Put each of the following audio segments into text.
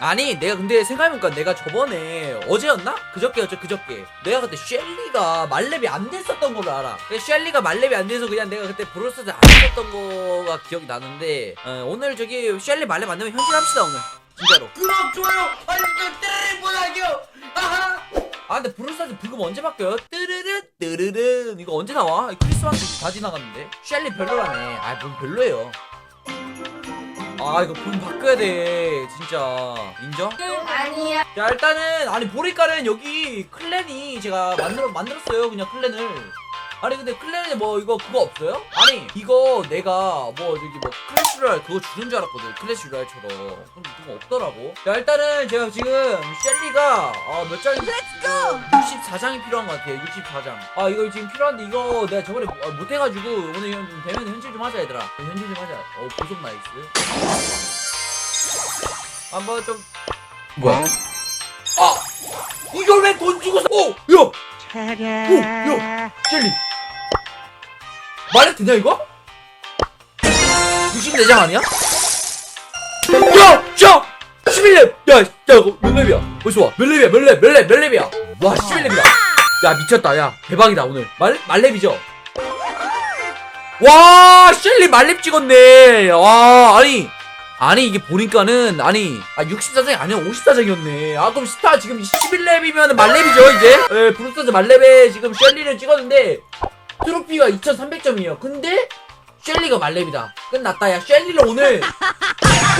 아니 내가 근데 생각해보니까 내가 저번에 어제였나? 그저께였죠 그저께 내가 그때 셸리가 말렙이 안 됐었던 걸로 알아 셸리가 말렙이 안 돼서 그냥 내가 그때 브로스를 안 했었던 거가 기억이 나는데 어, 오늘 저기 셸리 말렙 안 되면 현질합시다 오늘 진짜로 그럼 좋아요. 아니 저 때리는. 아하. 아 근데 브루스타즈 부금 언제 바뀌어요? 뜨르르 뜨르르 이거 언제 나와? 크리스마스 다 지나갔는데 셸리 별로라네 아 뭔 별로예요 아 이거 부금 바꿔야 돼 진짜 인정? 아니야. 자 일단은 아니 보니까는 여기 클랜이 제가 만들어 만들었어요 그냥 클랜을 아니 근데 클랜에 뭐 이거 그거 없어요? 아니 이거 내가 뭐 저기 뭐 클래시 로얄 그거 주는 줄 알았거든 클래시 로얄처럼 근데 그거 없더라고 자 일단은 제가 지금 셸리가 어, 몇 장이 렛츠고 64장이 필요한 것 같아요 64장 아 이거 지금 필요한데 이거 내가 저번에 어, 못해가지고 오늘 현- 되면 현질 좀 하자 얘들아 현질 좀 하자 어 보석 나이스 한번 좀 뭐야 아! 이걸 왜 돈 주고서 오! 야! 오! 야! 젤리 말해도 되냐 이거? 64장 아니야? 야! 야! 11렙! 야! 야 이거 몇 렙이야? 어디서 와? 몇 렙이야? 몇 렙? 몇 렙? 몇 렙이야? 와 11렙이다 야 미쳤다 야 대박이다 오늘 말, 말렙이죠? 와 셸리 말렙 찍었네 와 아니 아니 이게 보니까는 아니 아 64장이 아니야 54장이었네 아 그럼 스타 지금 11렙이면 말렙이죠 이제 예 브루스타즈 말렙에 지금 셸리를 찍었는데 트로피가 2300점이에요. 근데 셸리가 말렙이다. 끝났다. 야 셸리를 오늘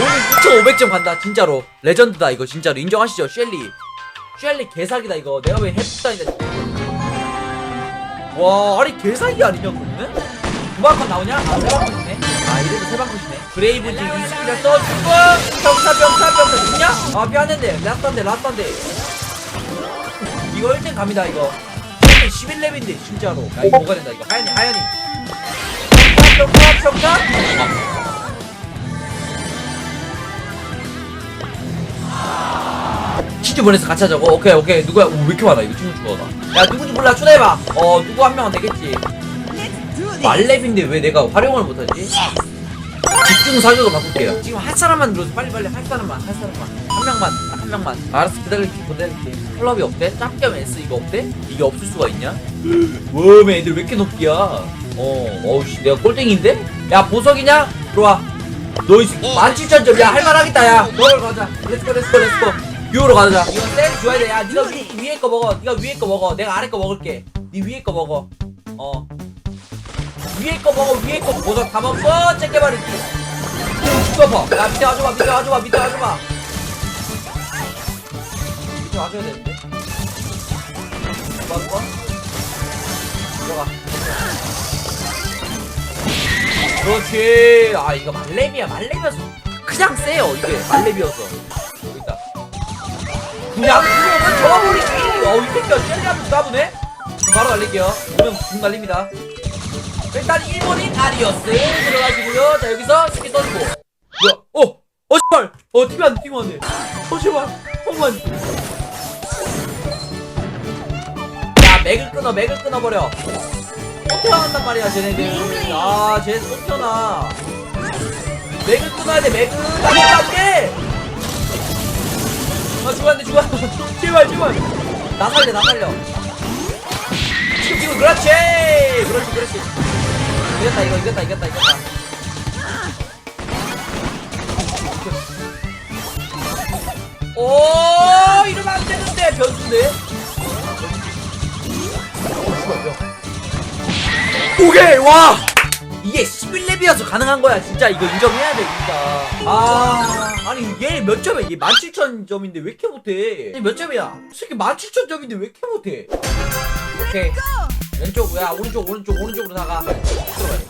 오늘 2500점 간다. 진짜로. 레전드다 이거. 진짜로. 인정하시죠 셸리? 셸리 개사기다 이거. 내가 왜 해프다니다 와 아니 개사기 아니냐 그러면? 두방컷 나오냐? 아 세방컷이네. 아 이래도 세방컷이네. 브레이브즈 이스피를 써주고 병사 병사 병사. 죽냐? 아 피하는데 라스탄데 라스탄데. 이거 1등 갑니다 이거 11렙인데 진짜로. 야 이거 뭐가 된다 이거. 하연이 하연이. 평타 평타 평타 치즈 보내서 같이 하자고? 오케이 오케이. 누구야? 오, 왜 이렇게 많아? 이거 친구 죽어나 야 누군지 몰라. 초대해봐. 어 누구 한 명은 되겠지. 말렙인데 왜 내가 활용을 못하지? 집중 사격을 바꿀게요. 지금 할 사람만 들어서 빨리빨리 할 사람만 할 사람만. 한 명만. 딱 한 명만. 알았어 기다릴게 기다릴게. 클럽이 없대? 짭겸 S 이거 없대? 이게 없을 수가 있냐? 웜 애들 왜 이렇게 높기야? 어 어우씨 내가 꼴등인데? 야 보석이냐? 들어와. 너이 17,000점. 야 할만하겠다 야. 너를 가자. 렛츠고 렛츠고 렛츠고 듀오로 가자. 이거 셀 줘야 돼야 니가 위, 위에 거 먹어. 니가 위에 거 먹어. 내가 아래 거 먹을게. 니 위에 거 먹어. 어. 위에 거 먹어 위에 거 보석 다 먹고 째깨버리기 죽어봐. 야 밑에 와줘봐 밑에 와줘봐 밑에 와줘봐 밑에 와줘야 되는데. 와줘봐 들어가. 그렇지. 아 이거 말렙이야 말렙이어서 그냥 세요 이게. 말렙이어서. 여기 있다. 그냥 그냥 잡아버리기 어이 새끼야 젤리하면 나보네. 바로 날릴게요. 그러면 붕 날립니다. 일단 일본인 아리어스 들어가시고요. 자 여기서 스킬 써주고. 뭐야? 어! 어 제발. 어 팀이 안돼 팀이 안돼 어 제발 형만 맥을 끊어 맥을 끊어버려. 또 태어난단 말이야 쟤네들. 아 쟤네 또 태어나. 맥을 끊어야 돼 맥을. 잡게! 아 안돼 죽어 제발 제발. 나 살려 나 살려. 지금 지금 그렇지! 그렇지 그렇지. 이겼다 이거 이겼다 이겼다 이겼다. 오 이러면 안 되는데 변수인데 오케이 와! 이게 11렙이어서 가능한 거야 진짜. 이거 인정해야 돼 진짜. 아. 아니 얘 몇 점이야? 얘 17,000점인데 왜 이렇게 못해? 얘 몇 점이야? 새끼 17,000점인데 왜 이렇게 못해? 오케이. 왼쪽 야. 오른쪽 오른쪽 오른쪽으로 나가. 들어가야 돼.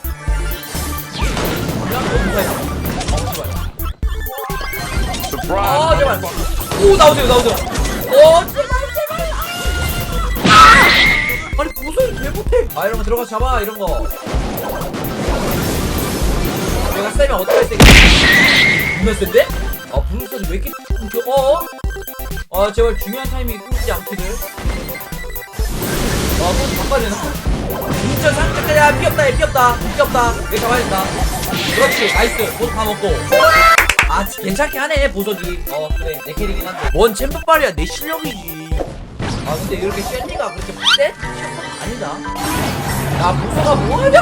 어, 제발. 아, 제발. 오, 나오세요, 나오세요. 어, 못해? 아, 이런 거 들어가서 잡아, 이런 거. 내가 세면 어떻게 할 세겠지? 분명 센데? 아, 브루스타즈 왜 이렇게, 끊겨? 어? 아, 제발 중요한 타이밍이 끊기지 않기를. 아, 또 바꿔야 되나? 진짜 상태까지 야, 피없다, 얘 피없다. 피없다. 내가 잡아야 된다. 그렇지, 나이스. 모두 다 먹고. 아, 아 괜찮게 하네 보석이 어 그래 내 캐릭이긴 한데 뭔 챔프빨이야 내 실력이지 아 근데 이렇게 샌디가 그렇게 쎄? 아니다. 야 보석아 뭐하냐?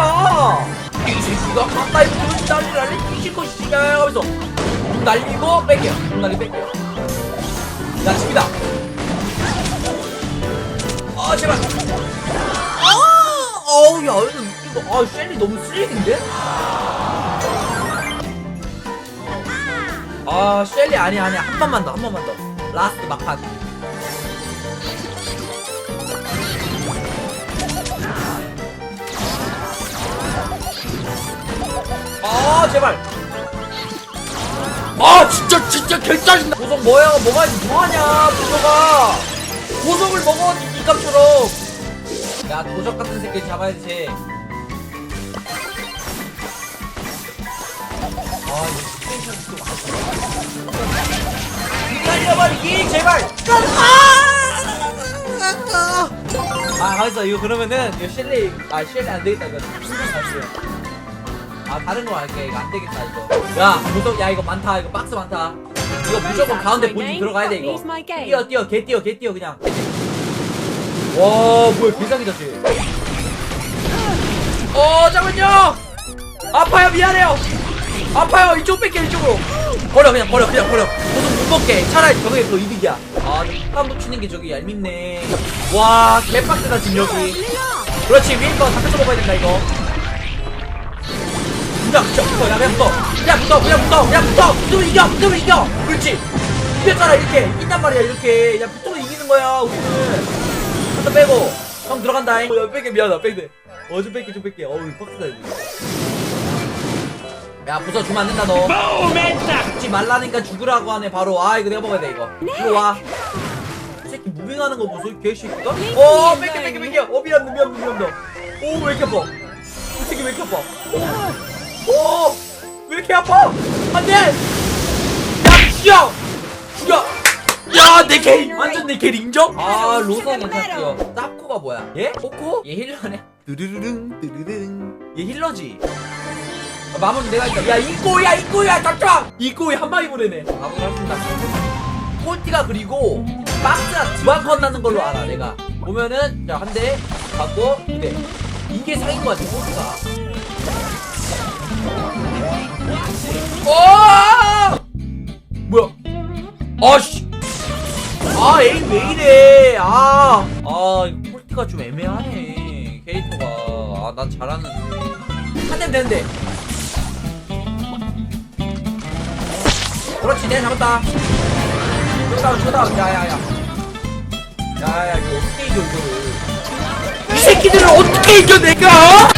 이 새끼가 가까이 보면 난리 난리 뒤질 것이야 하면서 눈 날리고 뺄게요 눈 날리 뺄게요 야 집이다. 아 제발. 아 어우 야 이거 이거 아 샌디 너무 쓰레기인데? 아 셸리 아니야 아니야 한 번만 더 한 번만 더. 라스트 막판 아 제발. 아 진짜 진짜 개짜증나. 보석 뭐야? 뭐가 뭐하냐 보석아? 보석을 먹어 니 값처럼 야 도적 같은 새끼 잡아야지. 아 이거 날려버리기 제발. 아! 아 가만있어. 이거 그러면은 이거 셸리 아 셸리 안 되겠다. 이거 충전 갈게요 아 다른 거 할게 이거 안 되겠다 이거 야 무적 야 이거 많다 이거 박스 많다 이거 무조건 가운데 본진 들어가야 돼 이거 뛰어 뛰어 개 뛰어 개 뛰어 그냥 와 뭐야 개상이다 쟤 어, 잠깐만요! 아파요, 미안해요! 아파요, 이쪽 뺄게, 이쪽으로! 버려, 그냥 버려, 그냥 버려. 도둑 못 먹게. 차라리 저게 더 이득이야. 아, 한 붙이는 게 저기 얄밉네. 와, 개빡세다, 지금 여기. 그렇지, 위에 거 다 뺏어 먹어야 된다, 이거. 그냥 붙여, 붙어, 야, 그냥 붙어. 그냥 붙어, 그냥 붙어, 그냥 붙어! 붙으면 이겨, 붙으면 이겨! 그렇지! 이겼잖아, 이렇게. 이긴단 말이야, 이렇게. 야, 붙으면 이기는 거야, 우리는. 한번 빼고. 형 들어간다, 잉. 어, 야, 뺄게, 미안하다, 뺄게. 어, 좀 뺄게, 좀 뺄게. 어우, 빡세다, 이거. 야, 부숴주면 안 된다, 너. 죽지 말라니까 죽으라고 하네, 바로. 아, 이거 내가 먹어야 돼, 이거. 이리 와. 이 새끼 무빙하는 거 보소, 이 개새끼가? 어, 뺄게, 뺄게, 뺄게. 어, 미안해, 미안해, 미안해. 오, 왜 이렇게 아파? 이 새끼 왜 이렇게 아파? 오, 오, 왜 이렇게 아파? 안 돼! 야, 죽여! 죽여! 야, 내 캐리! 완전 내 캐리 인정? 아, 로선 괜찮고요. 따코가 뭐야? 얘? 코코? 얘 힐러네? 드르르릉, 드르릉. 얘 힐러지? 아, 마무리 내가 했다. 야, 이꼬야, 이꼬야, 짝짝! 이꼬이 한 방에 보내네. 마무리 하겠습니다. 폴티가 그리고 박스가 두한컷 나는 걸로 알아, 내가. 보면은, 자, 한 대, 받고, 두 대. 이게 상인 것 같아, 폴티가. 오! 뭐야? 아씨! 아, 에임 왜 이래? 아, 아, 폴티가 좀 애매하네. 캐릭터가. 아, 난 잘하는데. 한 대면 되는데. 그렇지, 내가 잡았다. 쇼다운, 쇼다운. 야, 야, 야. 야, 야, 이거 어떻게 이겨, 이거를. 이 새끼들을 어떻게 이겨, 내가?